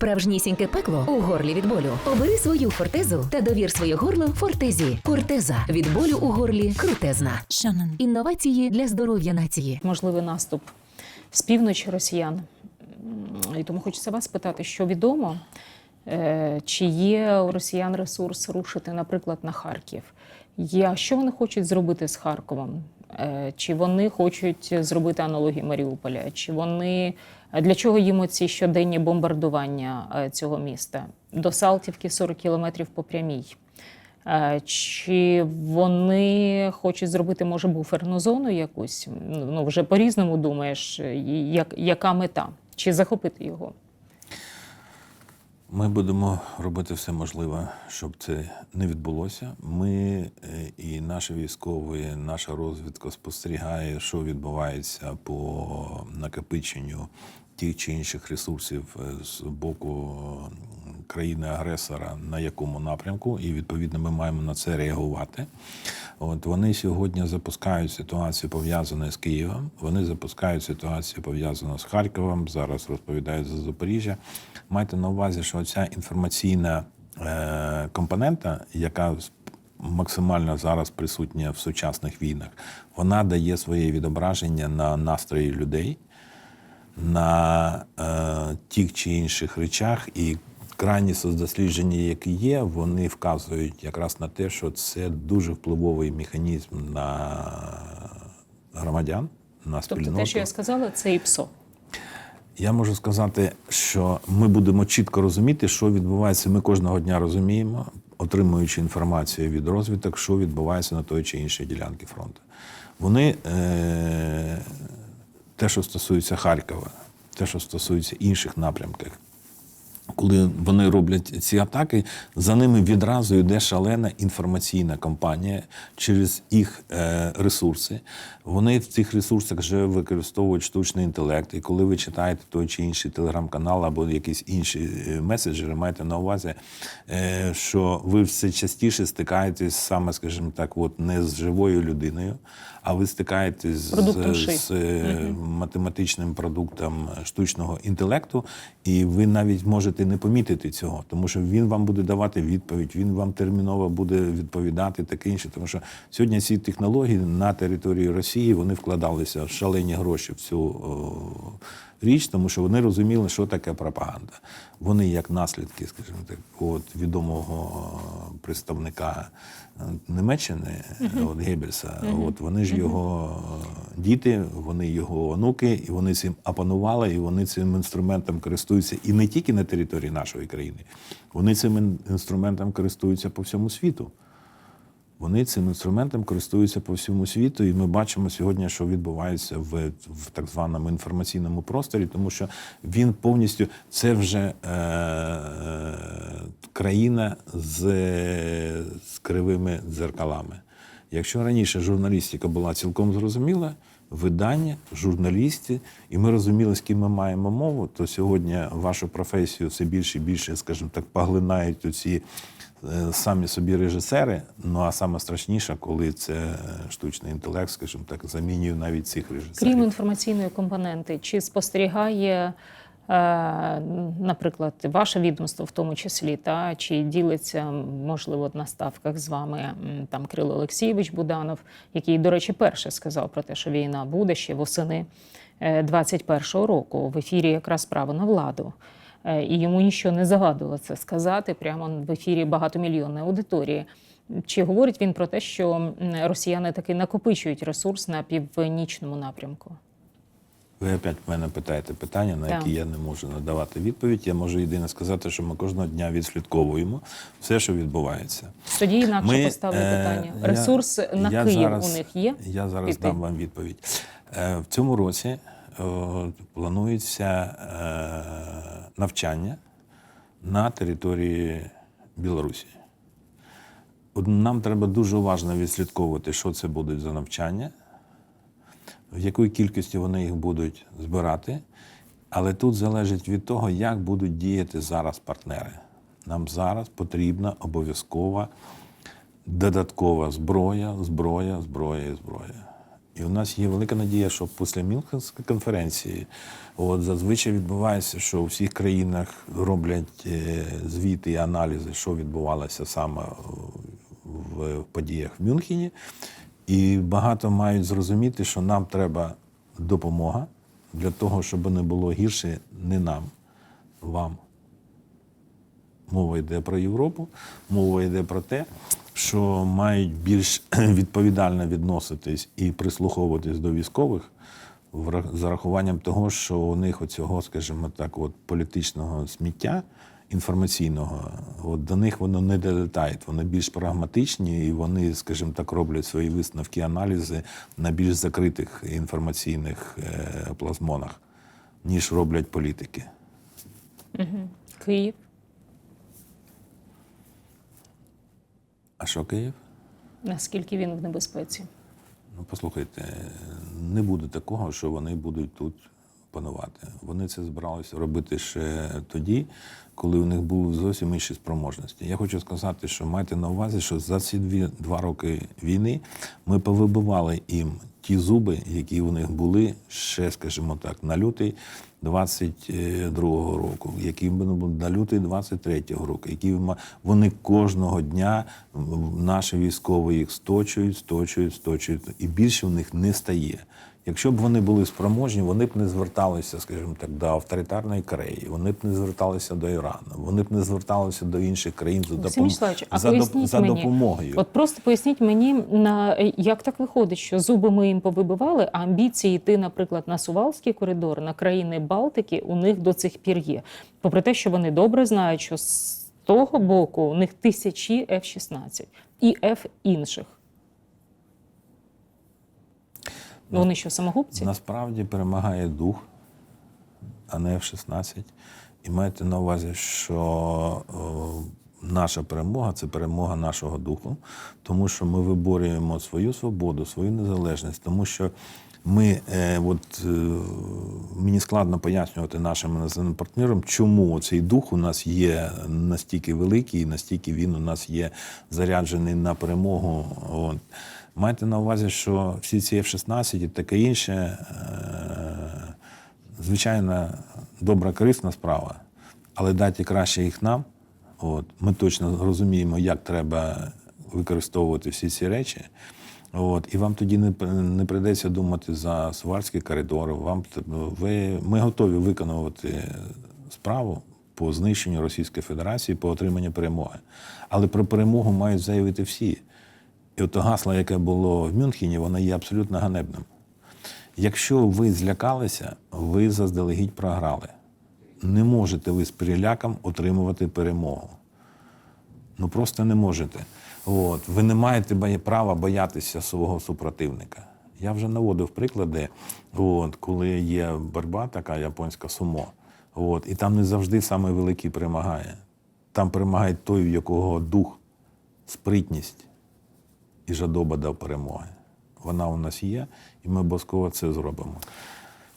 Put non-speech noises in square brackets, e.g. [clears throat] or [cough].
справжнісіньке пекло у горлі від болю. Обери свою фортезу та довір своє горло фортезі. Фортеза від болю у горлі крутезна. Шанон. Інновації для здоров'я нації. можливий наступ з півночі росіян. І тому хочеться вас питати, що відомо, е, чи є у росіян ресурс рушити, наприклад, на Харків? Є, що вони хочуть зробити з Харковом? Е, Чи вони хочуть зробити аналогію Маріуполя? Чи вони для чого їм ці щоденні бомбардування е, цього міста? До Салтівки 40 кілометрів по прямій. Е, Чи вони хочуть зробити, може, буферну зону якусь? Ну, вже по-різному думаєш, е, як, яка мета? Чи захопити його? Ми будемо робити все можливе, щоб це не відбулося. Ми е, і наші військові, наша розвідка спостерігає, що відбувається по накопиченню тих чи інших ресурсів е, з боку країни-агресора на якому напрямку, і відповідно ми маємо на це реагувати. От вони сьогодні запускають ситуацію пов'язану з Києвом. Вони запускають ситуацію пов'язану з Харковом. Зараз розповідають за Запоріжжя. Майте на увазі, що ця інформаційна е, компонента, яка максимально зараз присутня в сучасних війнах, вона дає своє відображення на настрої людей на е, тих чи інших речах, і крайні соцдослідження, які є, вони вказують якраз на те, що це дуже впливовий механізм на громадян, на Тобто, те, що я сказала, це ІПСО. Я можу сказати, що ми будемо чітко розуміти, що відбувається. Ми кожного дня розуміємо, отримуючи інформацію від розвиток, що відбувається на той чи іншій ділянці фронту. Вони е- те, що стосується Харкова, те, що стосується інших напрямків, коли вони роблять ці атаки, за ними відразу йде шалена інформаційна кампанія через їх е, ресурси. Вони в цих ресурсах вже використовують штучний інтелект. І коли ви читаєте той чи інший телеграм-канал або якісь інші е, меседжери, майте на увазі, е, що ви все частіше стикаєтесь саме, скажімо так, от не з живою людиною, а ви стикаєтесь з, з е, математичним продуктом штучного інтелекту, і ви навіть можете не помітити цього, тому що він вам буде давати відповідь, він вам терміново буде відповідати, таке інше. Тому що сьогодні ці технології на території Росії вони вкладалися в шалені гроші в цю о, річ, тому що вони розуміли, що таке пропаганда. Вони як наслідки, скажімо так, от відомого представника е, Німеччини, от Геббельса, от вони ж його е, діти, вони його онуки, і вони цим опанували, і вони цим інструментом користуються і не тільки на території нашої країни, вони цим інструментом користуються по всьому світу. Вони цим інструментом користуються по всьому світу, і ми бачимо сьогодні, що відбувається в, в так званому інформаційному просторі, тому що він повністю це вже е, е, країна з, з кривими дзеркалами. Якщо раніше журналістика була цілком зрозуміла, видання, журналісти, і ми розуміли, з ким ми маємо мову, то сьогодні вашу професію все більше і більше, скажімо так, поглинають оці е, самі собі режисери. Ну а саме страшніше, коли це штучний інтелект, скажімо так, замінює навіть цих режисерів. Крім інформаційної компоненти, чи спостерігає, наприклад, ваше відомство в тому числі, та чи ділиться, можливо, на ставках з вами там Кирило Олексійович Буданов, який, до речі, перше сказав про те, що війна буде ще восени е, 21-го року в ефірі якраз право на владу. Е, І йому нічого не завадило це сказати прямо в ефірі багатомільйонної аудиторії. Чи говорить він про те, що росіяни таки накопичують ресурс на північному напрямку? Ви опять в мене питаєте питання, на які я не можу надавати відповідь. Я можу єдине сказати, що ми кожного дня відслідковуємо все, що відбувається. Тоді інакше Ми, поставлю е, питання. я- Ресурс на я Київ зараз- у них є? Я зараз Піти? дам вам відповідь. Е, В цьому році е, планується навчання на території Білорусі. Нам треба дуже уважно відслідковувати, що це будуть за навчання, в якої кількості вони їх будуть збирати. Але тут залежить від того, як будуть діяти зараз партнери. Нам зараз потрібна обов'язкова додаткова зброя, зброя, зброя і зброя. І у нас є велика надія, що після Мюнхенської конференції от, зазвичай відбувається, що у всіх країнах роблять е, звіти і аналізи, що відбувалося саме в, в подіях в Мюнхені. І багато мають зрозуміти, що нам треба допомога для того, щоб не було гірше не нам, вам. Мова йде про Європу, мова йде про те, що мають більш [clears throat] відповідально відноситись і прислуховуватись до військових з урахуванням того, що у них оцього, скажімо так, от політичного сміття інформаційного, от до них воно не долітає. Вони більш прагматичні і вони, скажімо так, роблять свої висновки, аналізи на більш закритих інформаційних е, плазмонах, ніж роблять політики. Київ. А що Київ? Наскільки він в небезпеці? Ну, послухайте, не буде такого, що вони будуть тут панувати. Вони це збиралися робити ще тоді, коли у них були зовсім інші спроможності. Я хочу сказати, що майте на увазі, що за ці дві, два роки війни ми повибивали їм ті зуби, які у них були ще, скажімо так, на лютий 22-го року, які були на лютий 23-го року, які вони кожного дня наші військові їх сточують, сточують, сточують, і більше в них не стає. Якщо б вони були спроможні, вони б не зверталися, скажімо так, до авторитарної Кореї, вони б не зверталися до Ірану, вони б не зверталися до інших країн за, допом... За, доп- за допомогою. От просто поясніть мені, на як так виходить, що зуби ми їм повибивали, а амбіції йти, наприклад, на Сувалський коридор, на країни Балтики у них до цих пір є. Попри те, що вони добре знають, що з того боку у них тисячі F-16 і F інших. Ну, Вони що, самогубці? Насправді перемагає дух, а не F-16. І майте на увазі, що о, наша перемога це перемога нашого духу, тому що ми виборюємо свою свободу, свою незалежність, тому що ми, е, от, е, мені складно пояснювати нашим іноземним партнерам, чому цей дух у нас є настільки великий, і настільки він у нас є заряджений на перемогу. От. Майте на увазі, що всі ці F-16 і таке інше, е, звичайно, добра, корисна справа, але дайте краще їх нам. От. Ми точно розуміємо, як треба використовувати всі ці речі. От. І вам тоді не, не прийдеться думати за сувальські коридори. Вам, ви, ми готові виконувати справу по знищенню Російської Федерації, по отриманню перемоги. Але про перемогу мають заявити всі. І от гасло, яке було в Мюнхені, воно є абсолютно ганебним. Якщо ви злякалися, ви заздалегідь програли. Не можете ви з переляком отримувати перемогу. Ну просто не можете. От. Ви не маєте права боятися свого супротивника. Я вже наводив приклади, от, коли є боротьба, така японська сумо, от, і там не завжди саме перемагає. Там перемагає той, в якого дух, спритність і жадоба до перемоги. Вона у нас є, і ми обов'язково це зробимо.